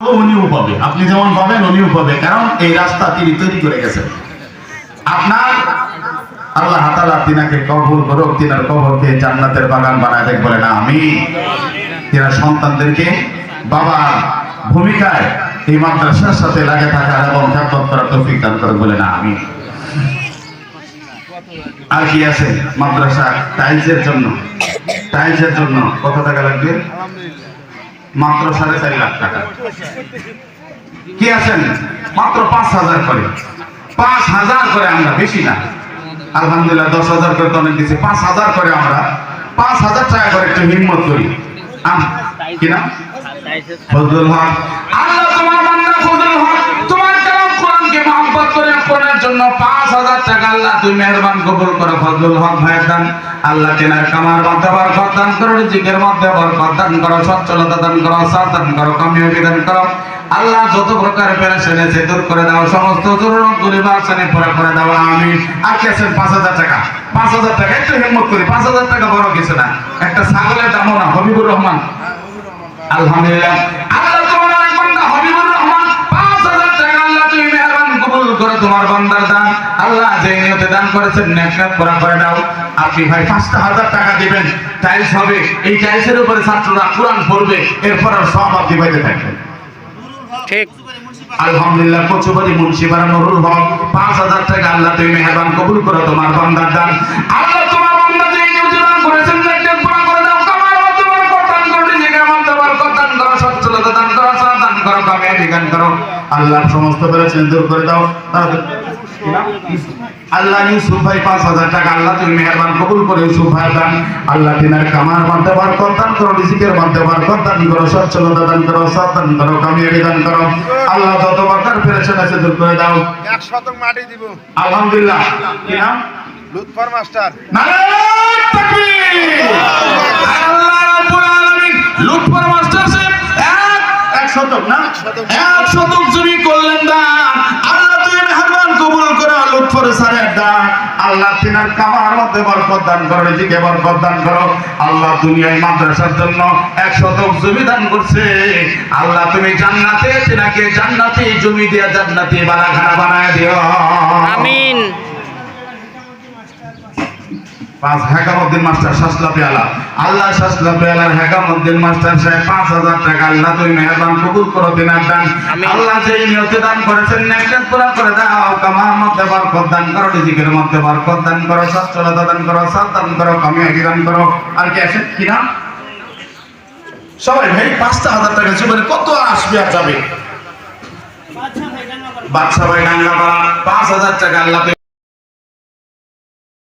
উনিও পাবে। আপনি যেমন পাবেন, উনিও পাবে। কারণ এই রাস্তা তিনি তৈরি করে গেছেন। আপনার আল্লাহ তাআলা তিনাকে কবুল করুক, তিনার কবরকে জান্নাতের বাগান বানায় দেখ না আমি তিনার সন্তানদেরকে বাবা ভূমিকায় এই মাদ্রাসার সাথে লাগে থাকার এবং খ্যাতত করার তৌফিক দান করে বলে না আমি আর কি আছে মাদ্রাসা টাইলসের জন্য? টাইলসের জন্য কত টাকা লাগবে? মাত্র সাড়ে চার লাখ টাকা। কি আছেন? মাত্র পাঁচ হাজার করে। পাঁচ হাজার করে আমরা বেশি না। আলহামদুলিল্লাহ দশ হাজার করে তো অনেক দিচ্ছি পাঁচ হাজার করে আমরা। পাঁচ হাজার টাকা করে একটু হিম্মত করি। কিনা ফজলুল হক। জন্য পাঁচ হাজার টাকা আল্লাহ তুমি মেহরবান কবুল করো ফজলুল হক ভাইয়ের দান। আল্লাহ তেনার কামার মধ্যে বরকত দান করো, রিজিকের মধ্যে বরকত দান করো, সচ্ছলতা দান করো সাথ দান করো, কামিয়াবি দান করো। আল্লাহ যত প্রকার পেরেছেন সে দূর করে দাও, সমস্ত জরুরত গুলি বাসনে পুরা করে দাও আমি আর কি আছেন? পাঁচ হাজার টাকা। পাঁচ হাজার টাকা, একটু হিম্মত করি, পাঁচ হাজার টাকা বড় কিছু না। একটা ছাগলের দামও না, হবিবুর রহমান। আলহামদুলিল্লাহ। আল্লাহ যে নিয়তে দান করেছেন নেকনাত পুরা করে দাও আপনি ভাই পাঁচটা হাজার টাকা দিবেন টাইলস হবে। এই টাইলসের উপরে ছাত্ররা কোরআন পড়বে এরপর আর সব আপনি পাইতে থাকবেন। ঠিক। আলহামদুলিল্লাহ কচুবাড়ি মুন্সিপাড়া নুরুল হক পাঁচ হাজার টাকা আল্লাহ তুমি মেহরবান কবুল করো তোমার বান্দার দান। কামিয়াবি করো। আল্লাহর সমস্ত পেরেছেন দূর করে দাও? আল্লাহ ইউসুফ ভাই পাঁচ হাজার টাকা। আল্লাহ তুমি মেহরবান কবুল করে ইউসুফ ভাই দান। আল্লাহ তিনার কামার মধ্যে বরকত দান করো রিজিকের মধ্যে বরকত দান করো সচ্ছলতা দান করো দান করো কামিয়াবি দান করো। আল্লাহ যত প্রকার পেরেছেন আছে দূর করে দাও। এক শতক মাটি দিব। আলহামদুলিল্লাহ। কি নাম? লুৎফর মাস্টার। শতক না? এক আল্লাহ তুমি মেহরবান দুনিয়ায় মাদ্রাসার জন্য এক শতক জমি দান করছে। আল্লাহ তুমি জান্নাতে, তিনাকে জান্নাতি জমি দিয়া জান্নাতি বালাখানা বানায় দিও। আমিন। পাঁচ হেকামুদ্দিন মাস্টার শাসলা পেয়ালা আল্লাহ শাসলা পেয়ালার হেকামুদ্দিন মাস্টার সাহেব পাঁচ হাজার টাকা আল্লাহ তুমি মেহরবান কবুল করো দিনার দান। আল্লাহ যে নিয়তে দান করেছেন নেকলেস পুরা করে দাও। কামার মধ্যে বরকত দান করো রিজিকের মধ্যে বরকত দান করো সচ্ছলতা দান করো সাত দান করো কামিয়াবি দান করো। আর কি আছে? কি নাম? সবাই ভাই পাঁচটা হাজার টাকা জীবনে কত আসবে আর যাবে? বাদশা ভাই ডাঙ্গা পাঁচ হাজার টাকা আল্লাহ